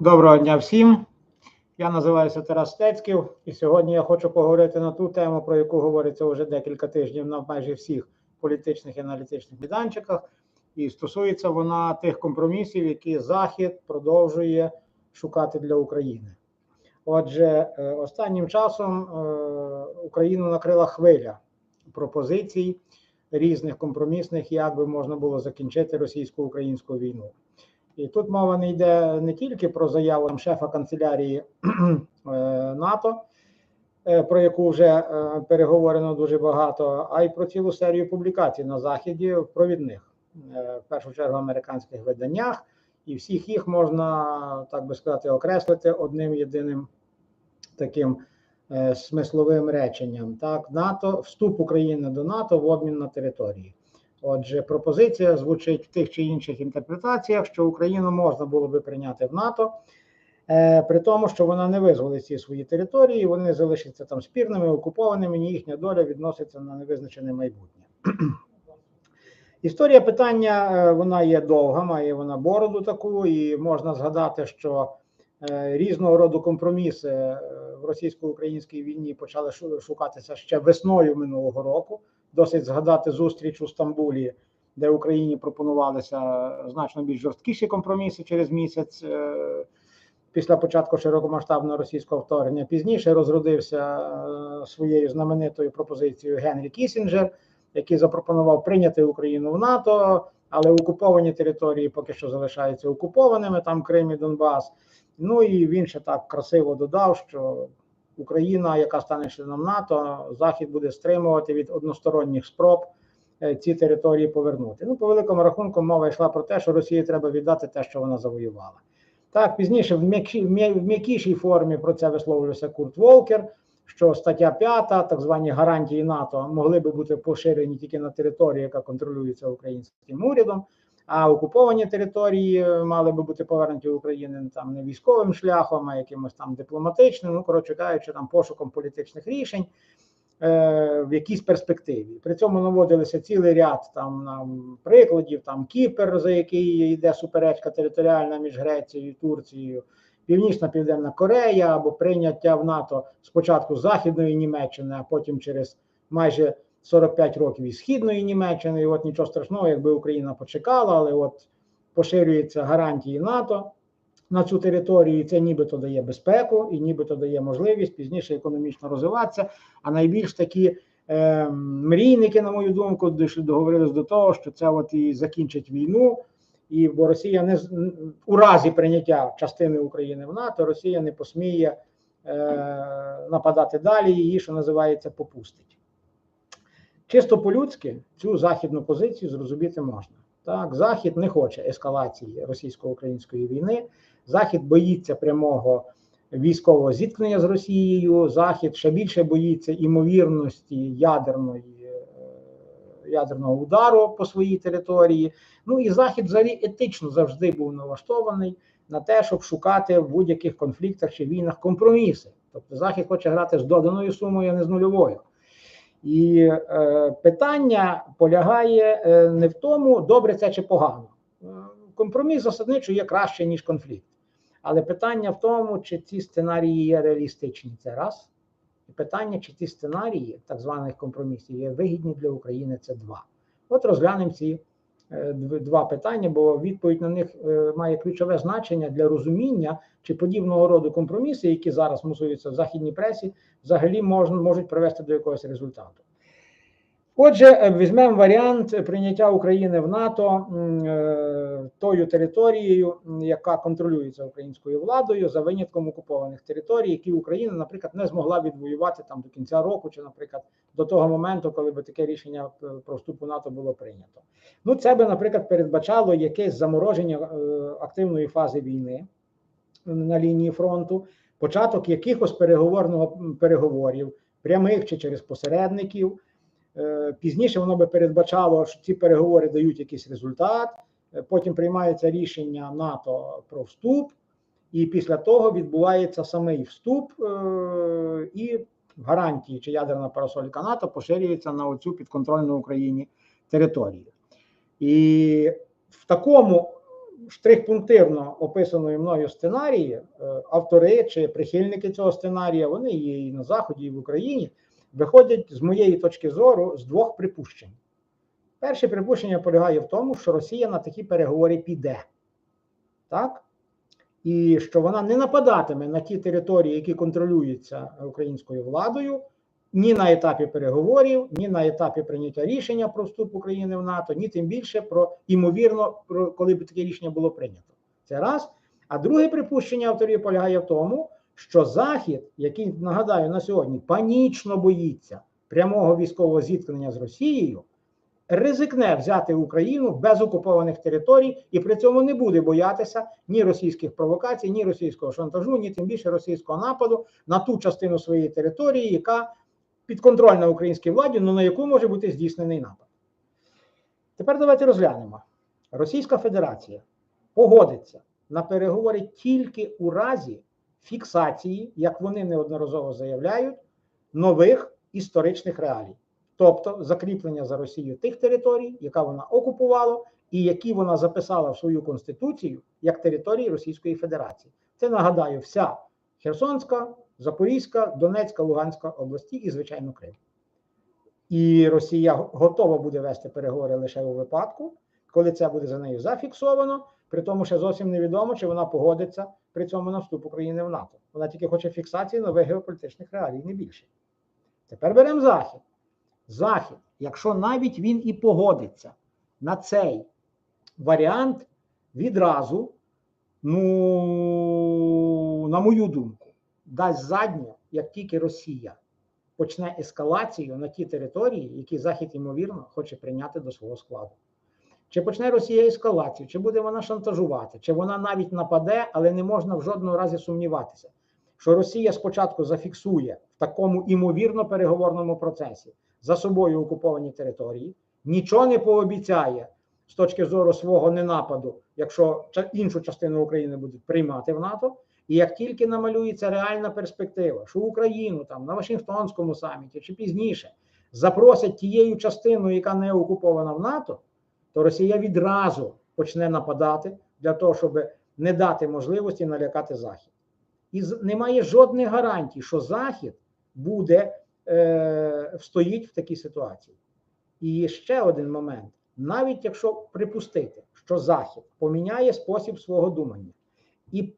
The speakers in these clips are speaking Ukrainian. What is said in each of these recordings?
Доброго дня всім. Я називаюся Тарас Стецьків, і сьогодні я хочу поговорити на ту тему, про яку говориться вже декілька тижнів на майже всіх політичних і аналітичних майданчиках. І стосується вона тих компромісів, які Захід продовжує шукати для України. Отже, е, останнім часом е, Україну накрила хвиля пропозицій різних компромісних, як би можна було закінчити російсько-українську війну. І тут мова не йде не тільки про заяву шефа канцелярії е, НАТО, е, про яку вже е, переговорено дуже багато, а й про цілу серію публікацій на Заході провідних, в першу чергу американських виданнях, і всіх їх можна, так би сказати, окреслити одним єдиним таким смисловим реченням. Так, НАТО, вступ України до НАТО в обмін на території. Отже, пропозиція звучить в тих чи інших інтерпретаціях, що Україну можна було би прийняти в НАТО, е, при тому, що вона не визволить ці свої території, вони залишаться там спірними, окупованими, і їхня доля відноситься на невизначене майбутнє. Історія питання е, вона є довга, має вона бороду таку, і можна згадати, що е, різного роду компроміси е, в російсько-українській війні почали шукатися ще весною минулого року. Досить згадати зустріч у Стамбулі, де Україні пропонувалися значно більш жорсткіші компроміси через місяць е, після початку широкомасштабного російського вторгнення. Пізніше розродився е, своєю знаменитою пропозицією Генрі Кісінджер, який запропонував прийняти Україну в НАТО, але окуповані території поки що залишаються окупованими, там Крим і Донбас. Ну і він ще так красиво додав, що Україна, яка стане членом НАТО, Захід буде стримувати від односторонніх спроб е, ці території повернути. Ну, по великому рахунку, мова йшла про те, що Росії треба віддати те, що вона завоювала. Так, пізніше в м'якішій формі про це висловлювався Курт Волкер, що стаття 5, так звані гарантії НАТО, могли би бути поширені тільки на території, яка контролюється українським урядом. А окуповані території е, мали би бути повернуті Україні там не військовим шляхом, а якимось там дипломатичним, ну коротше кажучи, там пошуком політичних рішень е, в якійсь перспективі. При цьому наводилися цілий ряд там нам прикладів, там Кіпр, за який йде суперечка територіальна між Грецією і Турцією, Північна Південна Корея або прийняття в НАТО спочатку Західної Німеччини, а потім через майже 45 років і Східної Німеччини. І от нічого страшного, якби Україна почекала, але от поширюються гарантії НАТО на цю територію, і це нібито дає безпеку, і нібито дає можливість пізніше економічно розвиватися. А найбільш такі е, мрійники, на мою думку, договорились до того, що це от і закінчить війну. І бо Росія не у разі прийняття частини України в НАТО, Росія не посміє е, нападати далі, її, що називається, попустить. Чисто по-людськи цю західну позицію зрозуміти можна. Так, Захід не хоче ескалації російсько-української війни. Захід боїться прямого військового зіткнення з Росією. Захід ще більше боїться імовірності ядерної, е, ядерного удару по своїй території. Ну і Захід взагалі етично завжди був налаштований на те, щоб шукати в будь-яких конфліктах чи війнах компроміси. Тобто Захід хоче грати з доданою сумою, а не з нульовою. І е, питання полягає е, не в тому, добре це чи погано. Е, Компроміс засадничо є краще, ніж конфлікт. Але питання в тому, чи ці сценарії є реалістичні, це раз. І питання, чи ці сценарії так званих компромісів є вигідні для України, це два. От розглянемо ці два питання, бо відповідь на них е, має ключове значення для розуміння, чи подібного роду компроміси, які зараз мусуються в західній пресі, взагалі можуть привести до якогось результату. Отже, е, візьмемо варіант прийняття України в НАТО е, тою територією, яка контролюється українською владою за винятком окупованих територій, які Україна, наприклад, не змогла відвоювати там до кінця року, чи, наприклад, до того моменту, коли би таке рішення е, про вступ у НАТО було прийнято. Ну, це би, наприклад, передбачало якесь замороження активної фази війни на лінії фронту, початок якихось переговорного переговорів, прямих чи через посередників. Е, Пізніше воно би передбачало, що ці переговори дають якийсь результат. е, Потім приймається рішення НАТО про вступ, і після того відбувається самий вступ, е, і гарантії чи ядерна парасолька НАТО поширюється на оцю підконтрольну Україні територію. І в такому штрих-пунктирно описаної мною сценарії, автори чи прихильники цього сценарія, вони є і на Заході, і в Україні, виходять з моєї точки зору з двох припущень. Перше припущення полягає в тому, що Росія на такі переговори піде. Так? І що вона не нападатиме на ті території, які контролюються українською владою, ні на етапі переговорів, ні на етапі прийняття рішення про вступ України в НАТО, ні тим більше про імовірно, про коли б таке рішення було прийнято. Це раз. А друге припущення авторів полягає в тому, що Захід, який нагадаю на сьогодні панічно боїться прямого військового зіткнення з Росією, ризикне взяти Україну без окупованих територій і при цьому не буде боятися ні російських провокацій, ні російського шантажу, ні тим більше російського нападу на ту частину своєї території, яка підконтрольна українській владі, але на яку може бути здійснений напад. Тепер давайте розглянемо. Російська Федерація погодиться на переговори тільки у разі фіксації, як вони неодноразово заявляють, нових історичних реалій, тобто закріплення за Росією тих територій, яка вона окупувала, і які вона записала в свою конституцію як території Російської Федерації. Це нагадаю, вся Херсонська, Запорізька, Донецька, Луганська області і, звичайно, Крим. І Росія готова буде вести переговори лише у випадку, коли це буде за нею зафіксовано. При тому, що зовсім невідомо, чи вона погодиться при цьому на вступ України в НАТО. Вона тільки хоче фіксації нових геополітичних реалій, не більше. Тепер беремо Захід. Захід, якщо навіть він і погодиться на цей варіант, відразу, ну, на мою думку, дасть задню, як тільки Росія почне ескалацію на ті території, які Захід, ймовірно, хоче прийняти до свого складу. Чи почне Росія ескалацію, чи буде вона шантажувати, чи вона навіть нападе, але не можна в жодному разі сумніватися, що Росія спочатку зафіксує в такому імовірно переговорному процесі за собою окуповані території, нічого не пообіцяє з точки зору свого ненападу, якщо іншу частину України будуть приймати в НАТО. І як тільки намалюється реальна перспектива, що Україну там на Вашингтонському саміті чи пізніше запросять тією частиною, яка не окупована в НАТО, то Росія відразу почне нападати для того, щоб не дати можливості налякати Захід. І немає жодних гарантій, що Захід буде е, встоїть в такій ситуації. І ще один момент: навіть якщо припустити, що Захід поміняє спосіб свого думання, і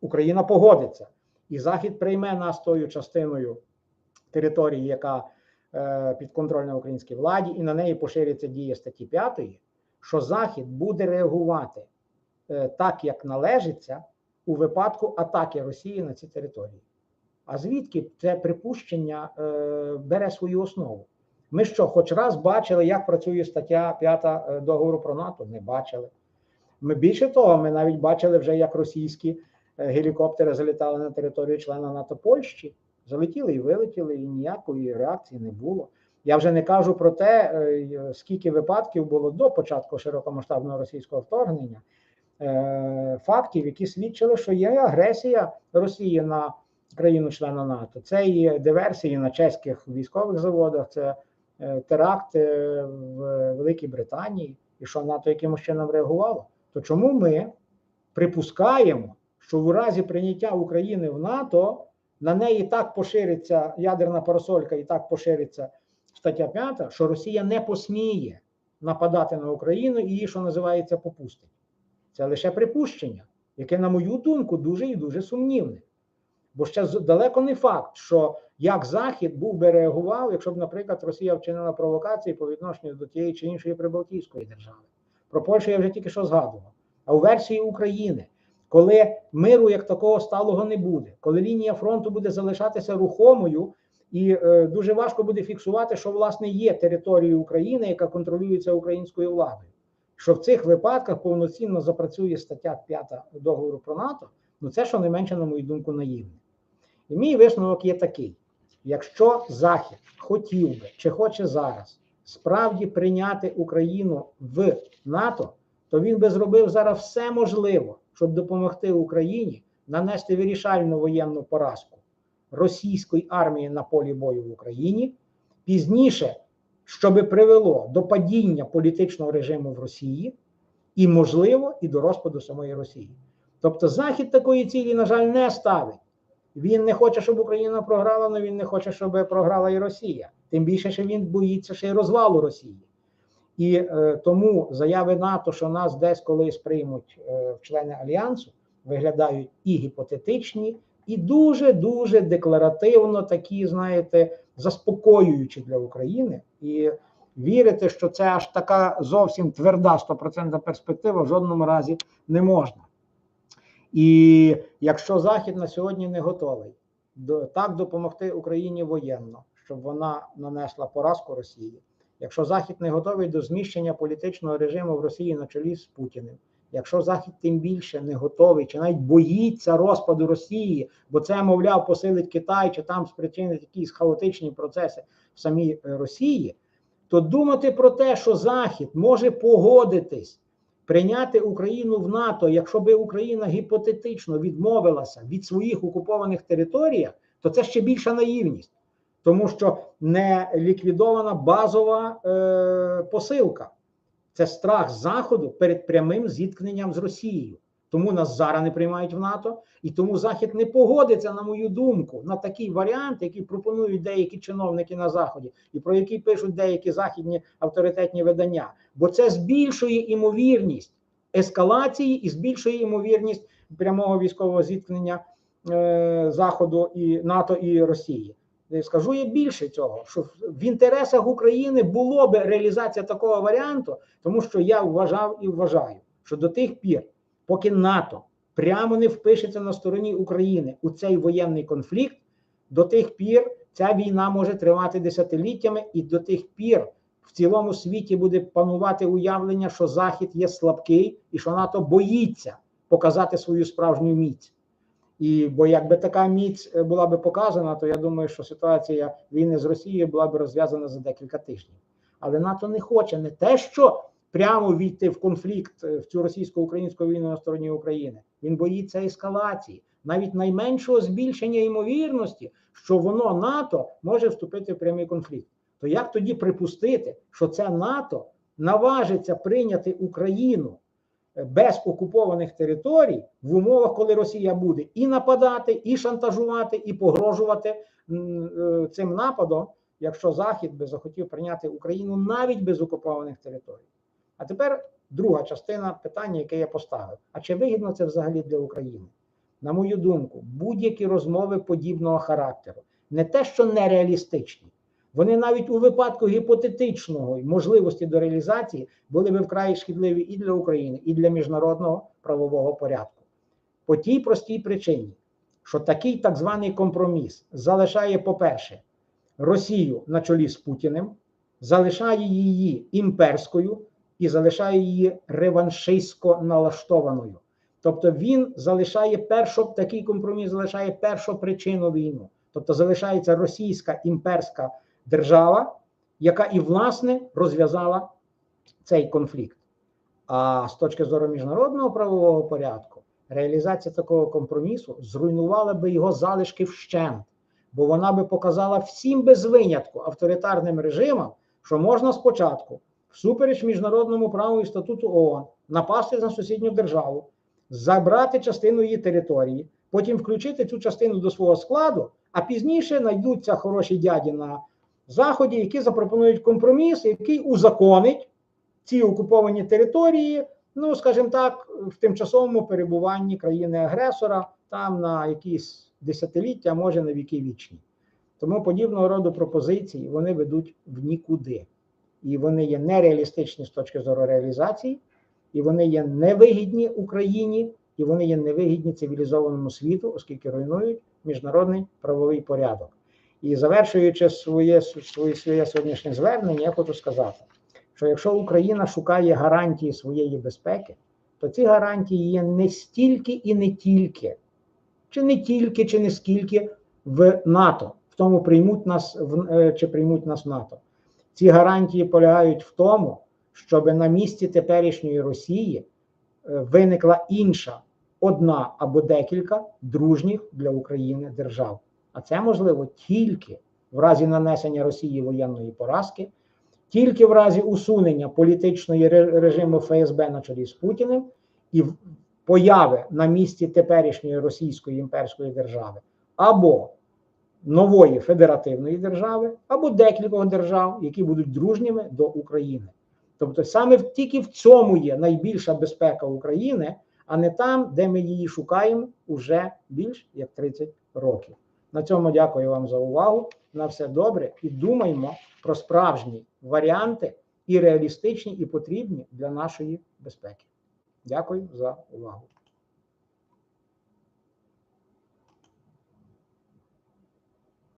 Україна погодиться, і Захід прийме нас тою частиною території, яка підконтрольна українській владі, і на неї пошириться дія статті 5, що Захід буде реагувати е, так, як належиться у випадку атаки Росії на ці території. А звідки це припущення е, бере свою основу? Ми що, хоч раз бачили, як працює стаття 5 договору про НАТО? Не бачили. Ми більше того, ми навіть бачили вже, як російські гелікоптери залітали на територію члена НАТО Польщі, залетіли і вилетіли, і ніякої реакції не було. Я вже не кажу про те, скільки випадків було до початку широкомасштабного російського вторгнення, фактів, які свідчили, що є агресія Росії на країну-члена НАТО. Це і диверсії на чеських військових заводах, це теракти в Великій Британії, і що НАТО якимось чином реагувало. То чому ми припускаємо, що в разі прийняття України в НАТО на неї так пошириться ядерна парасолька і так пошириться стаття 5, що Росія не посміє нападати на Україну і її, що називається, попустить. Це лише припущення, яке, на мою думку, дуже і дуже сумнівне. Бо ще далеко не факт, що як Захід був би реагував, якщо б, наприклад, Росія вчинила провокації по відношенню до тієї чи іншої прибалтійської держави. Про Польщу я вже тільки що згадував. А у версії України, коли миру як такого сталого не буде, коли лінія фронту буде залишатися рухомою, і е, дуже важко буде фіксувати, що власне є територією України, яка контролюється українською владою. Що в цих випадках повноцінно запрацює стаття 5 договору про НАТО, ну це що не менше, на мою думку, наївне. І мій висновок є такий: якщо Захід хотів би чи хоче зараз справді прийняти Україну в НАТО, то він би зробив зараз все можливе, щоб допомогти Україні нанести вирішальну воєнну поразку російської армії на полі бою в Україні пізніше, щоб привело до падіння політичного режиму в Росії, і, можливо, і до розпаду самої Росії. Тобто, Захід такої цілі, на жаль, не ставить. Він не хоче, щоб Україна програла, але він не хоче, щоб програла і Росія. Тим більше, що він боїться ще й розвалу Росії. І е, тому заяви НАТО, що нас десь колись приймуть е, в члени альянсу, виглядають і гіпотетичні, і дуже дуже декларативно такі, знаєте, заспокоюючі для України. І вірити, що це аж така зовсім тверда 100% перспектива в жодному разі не можна. І якщо Захід на сьогодні не готовий до так допомогти Україні воєнно, щоб вона нанесла поразку Росії, якщо Захід не готовий до зміщення політичного режиму в Росії на чолі з Путіним, якщо Захід тим більше не готовий, чи навіть боїться розпаду Росії, бо це, мовляв, посилить Китай, чи там спричинить якісь хаотичні процеси в самій е, Росії, то думати про те, що Захід може погодитись прийняти Україну в НАТО, якщо би Україна гіпотетично відмовилася від своїх окупованих територій, то це ще більша наївність, тому що не ліквідована базова е, посилка. Це страх Заходу перед прямим зіткненням з Росією. Тому нас зараз не приймають в НАТО, і тому Захід не погодиться, на мою думку, на такий варіант, який пропонують деякі чиновники на Заході, і про який пишуть деякі західні авторитетні видання. Бо це збільшує імовірність ескалації і збільшує імовірність прямого військового зіткнення е, Заходу і НАТО і Росії. Скажу я більше цього, що в інтересах України було би реалізація такого варіанту, тому що я вважав і вважаю, що до тих пір, поки НАТО прямо не впишеться на стороні України у цей воєнний конфлікт, до тих пір ця війна може тривати десятиліттями, і до тих пір в цілому світі буде панувати уявлення, що Захід є слабкий і що НАТО боїться показати свою справжню міць. І бо якби така міць е, була би показана, то я думаю, що ситуація війни з Росією була б розв'язана за декілька тижнів. Але НАТО не хоче не те, що прямо війти в конфлікт е, в цю російсько-українську війну на стороні України. Він боїться ескалації, навіть найменшого збільшення ймовірності, що воно НАТО може вступити в прямий конфлікт. То як тоді припустити, що це НАТО наважиться прийняти Україну без окупованих територій в умовах, коли Росія буде і нападати, і шантажувати, і погрожувати е, цим нападом, якщо Захід би захотів прийняти Україну навіть без окупованих територій? А тепер друга частина питання, яке я поставив: а чи вигідно це взагалі для України? На мою думку, будь-які розмови подібного характеру, не те, що нереалістичні, вони навіть у випадку гіпотетичного можливості до реалізації були би вкрай шкідливі і для України, і для міжнародного правового порядку. По тій простій причині, що такий так званий компроміс залишає, по-перше, Росію на чолі з Путіним, залишає її імперською і залишає її реваншистсько налаштованою. Тобто він залишає першу, такий компроміс залишає першу причину війну. Тобто залишається російська імперська держава, яка і власне розв'язала цей конфлікт. А з точки зору міжнародного правового порядку, реалізація такого компромісу зруйнувала би його залишки вщент, бо вона би показала всім без винятку авторитарним режимам, що можна спочатку, всупереч міжнародному праву і статуту ООН, напасти на сусідню державу, забрати частину її території, потім включити цю частину до свого складу, а пізніше знайдуться хороші дяді на заході, які запропонують компроміс, який узаконить ці окуповані території, ну скажімо так, в тимчасовому перебуванні країни-агресора там на якісь десятиліття, може на віки вічні. Тому подібного роду пропозиції вони ведуть в нікуди. І вони є нереалістичні з точки зору реалізації, і вони є невигідні Україні, і вони є невигідні цивілізованому світу, оскільки руйнують міжнародний правовий порядок. І завершуючи своє своє, своє сьогоднішнє звернення, я хочу сказати, що якщо Україна шукає гарантії своєї безпеки, то ці гарантії є не стільки і не тільки, чи не тільки, чи не скільки в НАТО, в тому приймуть нас в е, чи приймуть нас в НАТО. Ці гарантії полягають в тому, щоб на місці теперішньої Росії е, виникла інша одна або декілька дружніх для України держав. А це можливо тільки в разі нанесення Росії воєнної поразки тільки в разі усунення політичної режиму ФСБ на чолі з Путіним і появи на місці теперішньої російської імперської держави або нової федеративної держави, або декількох держав, які будуть дружніми до України. Тобто, саме тільки в цьому є найбільша безпека України, а не там, де ми її шукаємо уже більш як 30 років. На цьому дякую вам за увагу. На все добре і думаємо про справжні варіанти і реалістичні, і потрібні для нашої безпеки. Дякую за увагу.